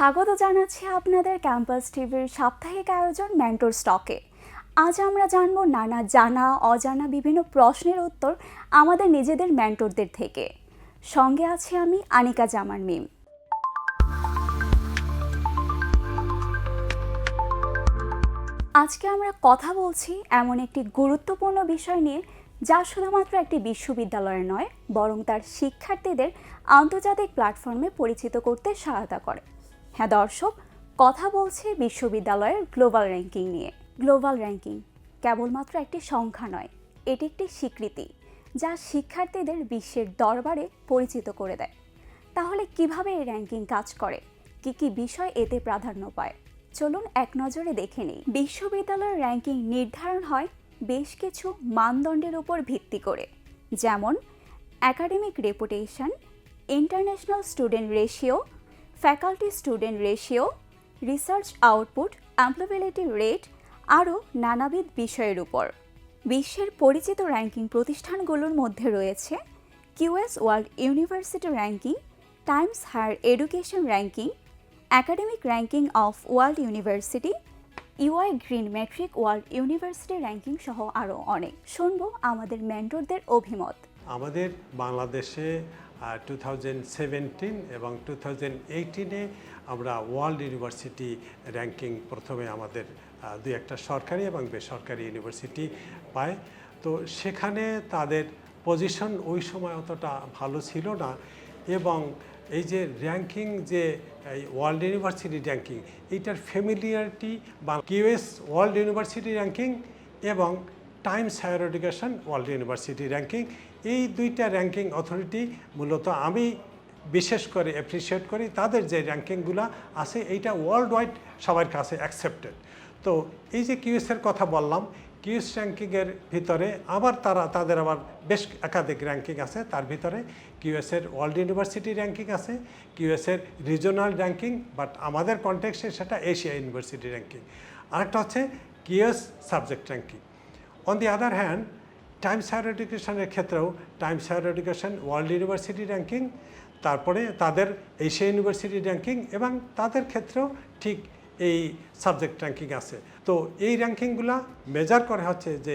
স্বাগত জানাচ্ছি আপনাদের ক্যাম্পাস টিভির সাপ্তাহিক আয়োজন মেন্টর স্টকে। আজ আমরা জানব নানা জানা, অজানা বিভিন্ন প্রশ্নের উত্তর আমাদের নিজেদের মেন্টরদের থেকে। সঙ্গে আছি আমি আনিকা জামান মিম। আজকে আমরা কথা বলছি এমন একটি গুরুত্বপূর্ণ বিষয় নিয়ে, যা শুধুমাত্র একটি বিশ্ববিদ্যালয়ের নয়, বরং তার শিক্ষার্থীদের আন্তর্জাতিক প্ল্যাটফর্মে পরিচিত করতে সহায়তা করে। হ্যাঁ দর্শক, কথা বলছে বিশ্ববিদ্যালয়ের গ্লোবাল র্যাঙ্কিং নিয়ে। গ্লোবাল র্যাঙ্কিং কেবলমাত্র একটি সংখ্যা নয়, এটি একটি স্বীকৃতি, যা শিক্ষার্থীদের বিশ্বের দরবারে পরিচিত করে দেয়। তাহলে কীভাবে এই র্যাঙ্কিং কাজ করে? কি কি বিষয় এতে প্রাধান্য পায়? চলুন এক নজরে দেখে নিই। বিশ্ববিদ্যালয়ের র্যাঙ্কিং নির্ধারণ হয় বেশ কিছু মানদণ্ডের উপর ভিত্তি করে। যেমন academic reputation international student ratio faculty student ratio research output employability rate আরও নানাবিধ বিষয়ের উপর। বিশ্বের পরিচিত র্যাঙ্কিং প্রতিষ্ঠানগুলোর মধ্যে রয়েছে QS world university ranking times higher education ranking academic ranking of world university UI green metric world university ranking সহ আরও অনেক। শুনব আমাদের মেন্টরদের অভিমত। আমাদের বাংলাদেশে টু থাউজেন্ড এবং টু থাউজেন্ড এইটিনে আমরা ওয়ার্ল্ড ইউনিভার্সিটি র্যাঙ্কিং প্রথমে আমাদের দুই একটা সরকারি এবং বেসরকারি ইউনিভার্সিটি পায়। তো সেখানে তাদের পজিশন ওই সময় অতটা ভালো ছিল না এবং এই যে র্যাঙ্কিং যে, এই ওয়ার্ল্ড ইউনিভার্সিটি র্যাঙ্কিং এইটার ফ্যামিলিয়ারিটি বা কিউএস ওয়ার্ল্ড ইউনিভার্সিটি র্যাঙ্কিং এবং times higher education world university ranking এই দুইটা র্যাঙ্কিং অথরিটি মূলত আমি বিশেষ করে অ্যাপ্রিসিয়েট করি, তাদের যে র্যাঙ্কিংগুলো আছে, এইটা ওয়ার্ল্ড ওয়াইড সবার কাছে অ্যাকসেপ্টেড তো এই যে কিউএসের কথা বললাম কিউএস র্যাঙ্কিংয়ের ভিতরে আবার তারা, তাদের আবার বেশ একাধিক র্যাঙ্কিং আছে, তার ভিতরে কিউএসের ওয়ার্ল্ড ইউনিভার্সিটি র্যাঙ্কিং আছে কিউএসের রিজনাল র্যাঙ্কিং বাট আমাদের কন্টেক্সে সেটা এশিয়া ইউনিভার্সিটি র্যাঙ্কিং আরেকটা হচ্ছে QS subject ranking on the other hand times higher এডুকেশনের ক্ষেত্রেও times higher education world university ranking তারপরে তাদের এশিয়া ইউনিভার্সিটি র্যাঙ্কিং এবং তাদের ক্ষেত্রেও ঠিক এই সাবজেক্ট র্যাঙ্কিং আছে। তো এই র্যাঙ্কিংগুলো মেজার করে হচ্ছে যে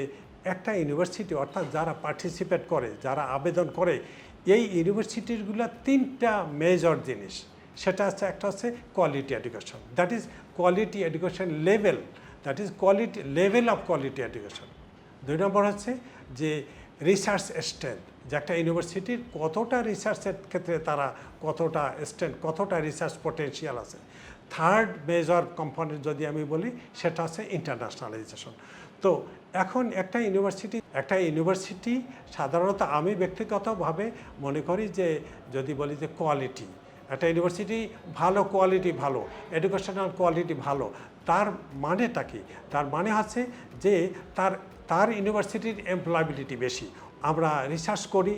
একটা ইউনিভার্সিটি অর্থাৎ যারা পার্টিসিপেট করে, যারা আবেদন করে, এই ইউনিভার্সিটিগুলো তিনটা মেজর জিনিস। সেটা হচ্ছে, একটা হচ্ছে quality education that is quality education level that is quality level of quality education দুই নম্বর হচ্ছে যে রিসার্চ স্ট্রেংথ যে একটা ইউনিভার্সিটির কতটা রিসার্চের ক্ষেত্রে তারা কতটা স্ট্রেংথ কতটা রিসার্চ পটেনশিয়াল আছে। থার্ড মেজর কম্পোনেন্ট যদি আমি বলি, সেটা হচ্ছে ইন্টারন্যাশনালাইজেশন তো এখন একটা ইউনিভার্সিটি একটা ইউনিভার্সিটি সাধারণত আমি ব্যক্তিগতভাবে মনে করি যে, যদি বলি যে কোয়ালিটি একটা ইউনিভার্সিটি ভালো কোয়ালিটি ভালো এডুকেশনাল কোয়ালিটি ভালো, তার মানেটা কি? তার মানে হচ্ছে যে তার তার ইউনিভার্সিটির এমপ্লয়াবিলিটি বেশি। আমরা রিসার্চ করি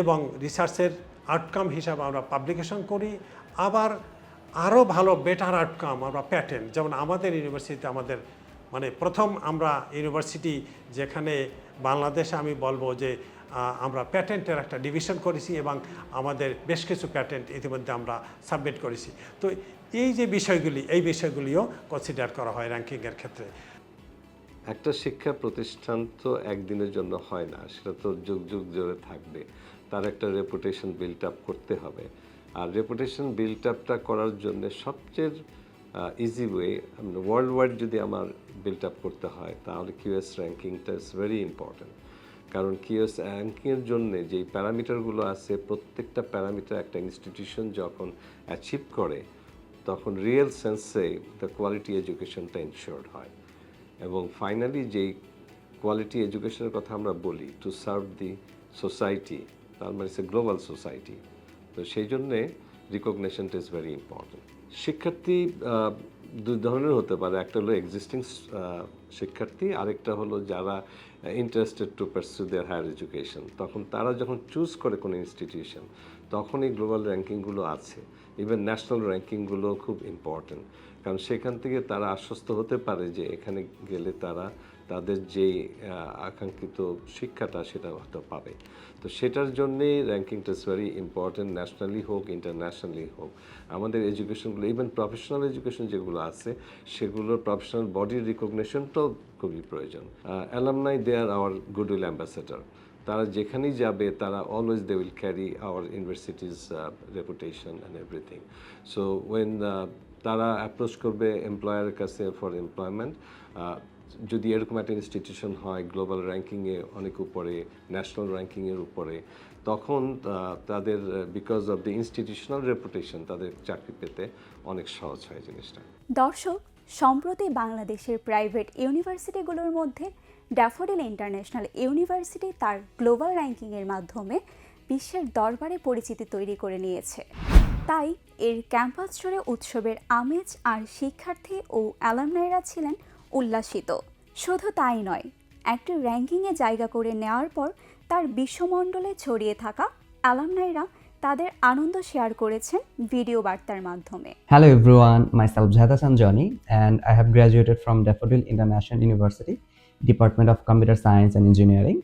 এবং রিসার্চের আউটকাম হিসাবে আমরা পাবলিকেশন করি। আবার আরও ভালো বেটার আউটকাম আমরা প্যাটেন্ট যেমন আমাদের ইউনিভার্সিটিতে আমাদের মানে প্রথম আমরা ইউনিভার্সিটি যেখানে বাংলাদেশে আমি বলব যে আমরা প্যাটেন্টের একটা ডিভিশন করেছি এবং আমাদের বেশ কিছু প্যাটেন্ট ইতিমধ্যে আমরা সাবমিট করেছি। তো এই যে বিষয়গুলি, এই বিষয়গুলিও কনসিডার করা হয় র্যাঙ্কিংয়ের ক্ষেত্রে। একটা শিক্ষা প্রতিষ্ঠান তো একদিনের জন্য হয় না, সেটা তো যুগ যুগ ধরে থাকবে। তার একটা রেপুটেশন বিল্ড আপ করতে হবে। আর রেপুটেশন বিল্ড আপটা করার জন্য সবচেয়ে ইজি ওয়ে ওয়ার্ল্ড ওয়াইড যদি আমার বিল্ড আপ করতে হয়, তাহলে কিউএস র্যাঙ্কিংটা ইজ ভেরি ইম্পর্ট্যান্ট কারণ কিউএস র্যাঙ্কিংয়ের জন্য যেই প্যারামিটারগুলো আছে, প্রত্যেকটা প্যারামিটার একটা ইনস্টিটিউশন যখন অ্যাচিভ করে, তখন রিয়েল সেন্সে দ্য কোয়ালিটি এডুকেশনটা ইনশিওর্ড হয়। এবং ফাইনালি যেই কোয়ালিটি এডুকেশনের কথা আমরা বলি টু সার্ভ দি সোসাইটি তার মানে সে গ্লোবাল সোসাইটি তো সেই জন্যে রিকগনেশনটা ইজ ভেরি ইম্পর্টেন্ট শিক্ষার্থী দুই ধরনের হতে পারে, একটা হলো এক্সিস্টিং শিক্ষার্থী, আরেকটা হলো যারা interested to pursue their higher education তখন তারা যখন চুজ করে কোনো ইনস্টিটিউশন তখন এই গ্লোবাল র্যাঙ্কিংগুলো আছে। ইভেন ন্যাশনাল র্যাঙ্কিংগুলো খুব ইম্পর্টেন্ট কারণ সেখান থেকে তারা আশ্বস্ত হতে পারে যে এখানে গেলে তারা তাদের যে আকাঙ্ক্ষিত শিক্ষাটা সেটা হয়তো পাবে। তো সেটার জন্যেই র্যাঙ্কিংটা ইজ ভেরি ইম্পর্টেন্ট ন্যাশনালি হোক ইন্টারন্যাশনালি হোক। আমাদের এডুকেশনগুলো ইভেন প্রফেশনাল এডুকেশন যেগুলো আছে, সেগুলোর প্রফেশনাল বডির রিকগনিশনটাও খুবই প্রয়োজন। Alumni they are our goodwill ambassador তারা যেখানেই যাবে, তারা always they will carry our universities reputation and everything so when তারা অ্যাপ্রোচ করবে এমপ্লয়ারের কাছে ফর এমপ্লয়মেন্ট যদি এরকম একটা ইনস্টিটিউশন হয় গ্লোবাল র্যাঙ্কিংয়ে অনেক উপরে ন্যাশনাল র্যাঙ্কিংয়ের উপরে, তখন তাদের because of the institutional reputation তাদের চাকরি পেতে অনেক সহজ হয় জিনিসটা। দর্শক, সম্প্রতি বাংলাদেশের প্রাইভেট ইউনিভার্সিটিগুলোর মধ্যে ড্যাফোডিল ইন্টারন্যাশনাল ইউনিভার্সিটি তার গ্লোবাল র্যাঙ্কিংয়ের মাধ্যমে বিশ্বের দরবারে পরিচিতি তৈরি করে নিয়েছে। তাই এর ক্যাম্পাস জুড়ে উৎসবের আমেজ আর শিক্ষার্থী ও অ্যালামনাইরা ছিলেন উল্লাসিত। শুধু তাই নয় একটি র্যাঙ্কিংয়ে জায়গা করে নেওয়ার পর তার বিশ্বমণ্ডলে ছড়িয়ে থাকা অ্যালামনাইরা তাদের আনন্দ শেয়ার করেছেন ভিডিও বার্তার মাধ্যমে। Hello everyone, myself Zahda Jony and I have graduated from Daffodil international university department of computer science and engineering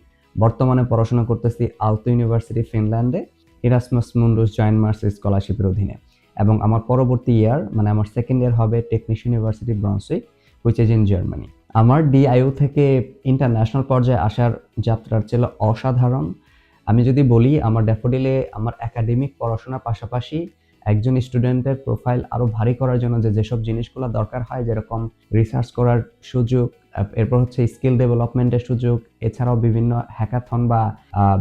বর্তমানে পড়াশোনা করতেছি আলতো ইউনিভার্সিটি ফিনল্যান্ডে ইরাসমাস মুন্ডুস জয়েন্ট মার্স স্কলারশিপের অধীনে। এবং আমার পরবর্তী ইয়ার মানে আমার সেকেন্ড ইয়ার হবে technician university Braunschweig which is in Germany আমার ডিআইও থেকে ইন্টারন্যাশনাল পর্যায়ে আসার যাত্রার ছিল অসাধারণ। আমি যদি বলি, আমার ড্যাফোডিলে আমার একাডেমিক পড়াশোনার পাশাপাশি একজন স্টুডেন্টের প্রোফাইল আরও ভারী করার জন্য যে যেসব জিনিসগুলো দরকার হয়, যেরকম রিসার্চ করার সুযোগ, এরপর হচ্ছে স্কিল ডেভেলপমেন্টের সুযোগ, এছাড়াও বিভিন্ন হ্যাকাথন বা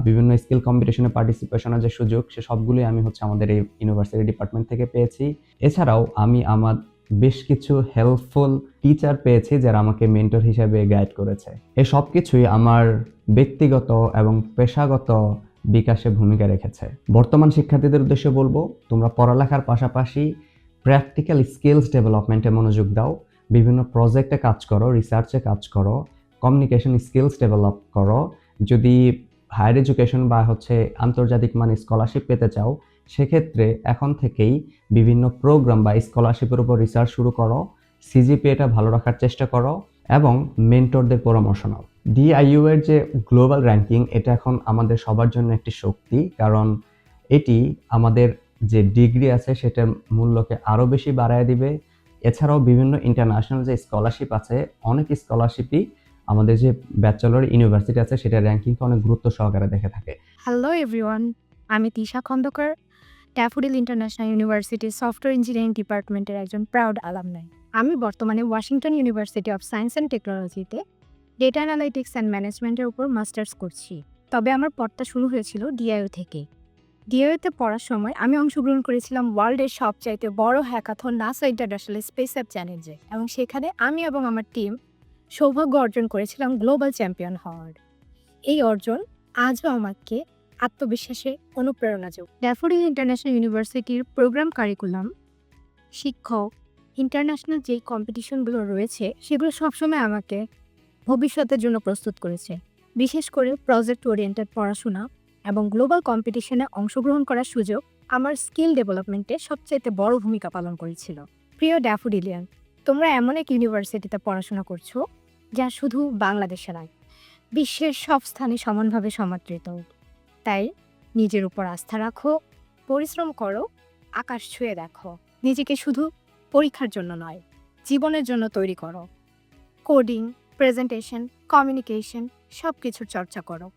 বিভিন্ন স্কিল কম্পিটিশনে পার্টিসিপেশনের যে সুযোগ, সে সবগুলোই আমি হচ্ছে আমাদের এই ইউনিভার্সিটি ডিপার্টমেন্ট থেকে পেয়েছি। এছাড়াও আমি আমার বেশ কিছু হেল্পফুল টিচার পেয়েছি যারা আমাকে মেন্টর হিসেবে গাইড করেছে। এই সব কিছুই আমার ব্যক্তিগত এবং পেশাগত বিকাশে ভূমিকা রেখেছে। বর্তমান শিক্ষার্থীদের উদ্দেশ্যে বলব, তোমরা পড়ালেখার পাশাপাশি প্র্যাকটিক্যাল স্কিলস ডেভেলপমেন্টে মনোযোগ দাও। বিভিন্ন প্রজেক্টে কাজ করো রিসার্চে কাজ করো কমিউনিকেশন স্কিলস ডেভেলপ করো। যদি হায়ার এডুকেশন বা হচ্ছে আন্তর্জাতিক মানে স্কলারশিপ পেতে চাও সেক্ষেত্রে এখন থেকেই বিভিন্ন প্রোগ্রাম বা স্কলারশিপের উপর রিসার্চ শুরু করো সিজিপিএটা ভালো রাখার চেষ্টা করো এবং মেন্টরদের পরামর্শ নাও। ডিআইইউ এর যে গ্লোবাল র্যাঙ্কিং এটা এখন আমাদের সবার জন্য একটি শক্তি, কারণ এটি আমাদের যে ডিগ্রি আছে সেটার মূল্যকে আরও বেশি বাড়ায় দিবে। এছাড়াও বিভিন্ন ইন্টারন্যাশনাল যে স্কলারশিপ আছে, অনেক স্কলারশিপই আমাদের যে ব্যাচেলর ইউনিভার্সিটি আছে সেটা র্যাঙ্কিংকে অনেক গুরুত্ব সহকারে দেখে থাকে। হ্যালো এভরিওয়ান আমি তিশা খন্দকার ড্যাফোডিল ইন্টারন্যাশনাল ইউনিভার্সিটির সফটওয়্যার ইঞ্জিনিয়ারিং ডিপার্টমেন্টের একজন প্রাউড অ্যালামনাই। আমি বর্তমানে Washington university of science and টেকনোলজিতে ডেটা অ্যানালাইটিক্স অ্যান্ড ম্যানেজমেন্টের উপর মাস্টার্স করছি। তবে আমার পড়টা শুরু হয়েছিল ডিআইও থেকে। ডিআইওতে পড়ার সময় আমি অংশগ্রহণ করেছিলাম ওয়ার্ল্ডের সবচাইতে বড় hackathon NASA international space app চ্যালেঞ্জে এবং সেখানে আমি এবং আমার টিম সৌভাগ্য অর্জন করেছিলাম গ্লোবাল চ্যাম্পিয়ন হওয়ার। এই অর্জন আজও আমাকে আত্মবিশ্বাসে অনুপ্রেরণা যোগ। ড্যাফোডিল ইন্টারন্যাশনাল ইউনিভার্সিটির প্রোগ্রাম কারিকুলাম, শিক্ষক, ইন্টারন্যাশনাল যেই কম্পিটিশনগুলো রয়েছে, সেগুলো সবসময় আমাকে ভবিষ্যতের জন্য প্রস্তুত করেছে। বিশেষ করে প্রজেক্ট ওরিয়েন্টেড পড়াশোনা এবং গ্লোবাল কম্পিটিশনে অংশগ্রহণ করার সুযোগ আমার স্কিল ডেভেলপমেন্টে সবচাইতে বড় ভূমিকা পালন করেছিল। প্রিয় ড্যাফোডিলিয়ান, তোমরা এমন এক ইউনিভার্সিটিতে পড়াশোনা করছ যা শুধু বাংলাদেশে নয়, বিশ্বের সব স্থানে সমানভাবে সমাদৃত। তাই নিজের উপর আস্থা রাখো, পরিশ্রম করো, আকাশ ছুঁয়ে দেখো নিজেকে শুধু পরীক্ষার জন্য নয়, জীবনের জন্য তৈরি করো কোডিং, প্রেজেন্টেশন, কমিউনিকেশন সব কিছুর চর্চা করো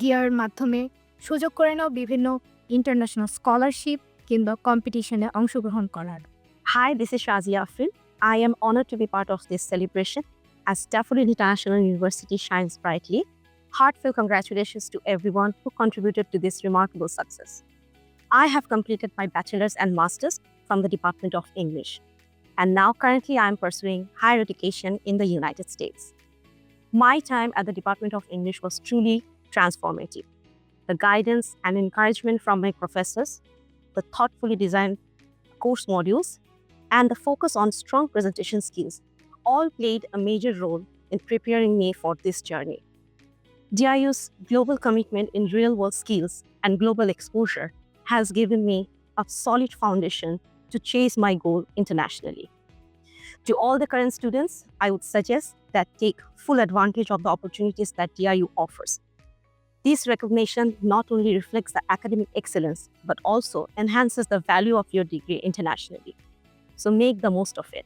গিয়ার মাধ্যমে সুযোগ করে নাও বিভিন্ন ইন্টারন্যাশনাল স্কলারশিপ কিংবা কম্পিটিশনে অংশগ্রহণ করার hi this is Shazia Afrin. I am honour to be part of this celebration as Daffodil international university shines brightly. Heartfelt congratulations to everyone who contributed to this remarkable success. I have completed my bachelor's and master's from the Department of English, and now currently I am pursuing higher education in the United States. My time at the Department of English was truly transformative. The guidance and encouragement from my professors, the thoughtfully designed course modules, and the focus on strong presentation skills all played a major role in preparing me for this journey. DIU's global commitment in real world skills and global exposure has given me a solid foundation to chase my goal internationally. To all the current students, I would suggest that take full advantage of the opportunities that DIU offers. This recognition not only reflects the academic excellence, but also enhances the value of your degree internationally. So make the most of it.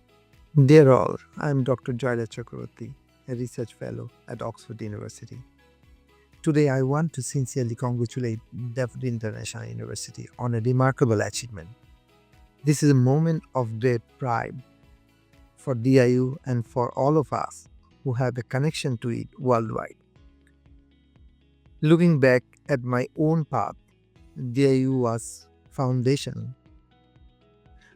Dear all, I'm Dr. Joyla Chakravarti, a research fellow at Oxford University. Today, I want to sincerely congratulate Daffodil International University on a remarkable achievement. This is a moment of great pride for DIU and for all of us who have a connection to it worldwide. Looking back at my own path, DIU was foundation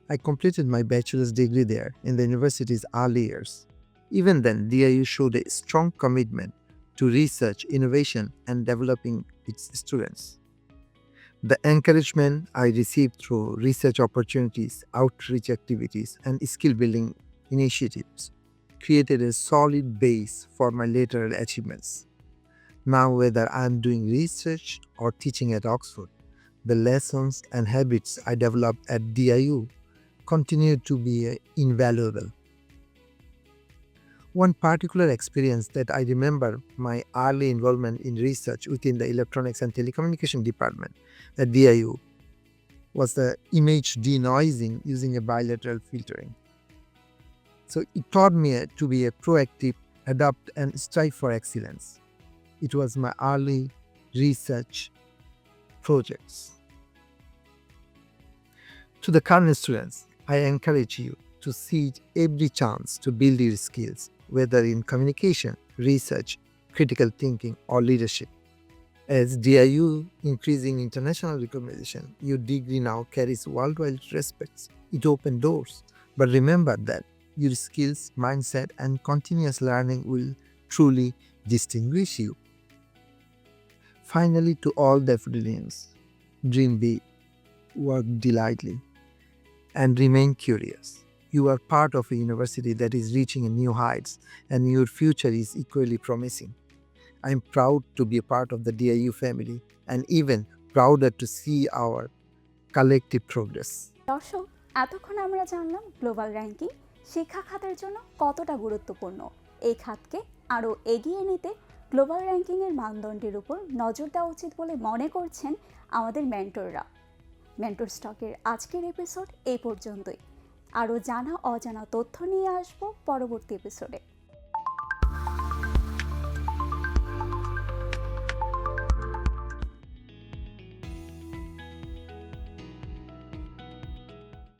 I completed my bachelor's degree there in the university's early years. Even then, DIU showed a strong commitment to research, innovation, and developing its students. The encouragement I received through research opportunities, outreach activities, and skill building initiatives created a solid base for my later achievements. Now, whether I'm doing research or teaching at Oxford, the lessons and habits I developed at DIU continue to be invaluable. One particular experience that I remember my early involvement in research within the Electronics and Telecommunication Department at DIU was the image denoising using a bilateral filtering. So it taught me uh, to be a proactive, adapt, and strive for excellence. It was my early research projects. To the current students, I encourage you to seize every chance to build your skills, whether in communication, research, critical thinking, or leadership. As DIU increasing international recognition, your degree now carries worldwide respect. It opens doors. But remember that your skills, mindset, and continuous learning will truly distinguish you. Finally, to all daffodilians, dream big, work delightfully, and remain curious. You are part of a university that is reaching new heights, and your future is equally promising. I am proud to be a part of the DIU family and even prouder to see our collective progress. দর্শক এতক্ষণ আমরা জানলাম global ranking শিক্ষা খাতের জন্য কতটা গুরুত্বপূর্ণ এই খাতকে আরও এগিয়ে নিতে গ্লোবাল র্যাঙ্কিংয়ের মানদণ্ডের উপর নজর দেওয়া উচিত বলে মনে করছেন আমাদের মেন্টররা মেন্টর স্টকের আজকের এপিসোড এই পর্যন্তই আরও জানা অজানা তথ্য নিয়ে আসব পরবর্তী এপিসোডে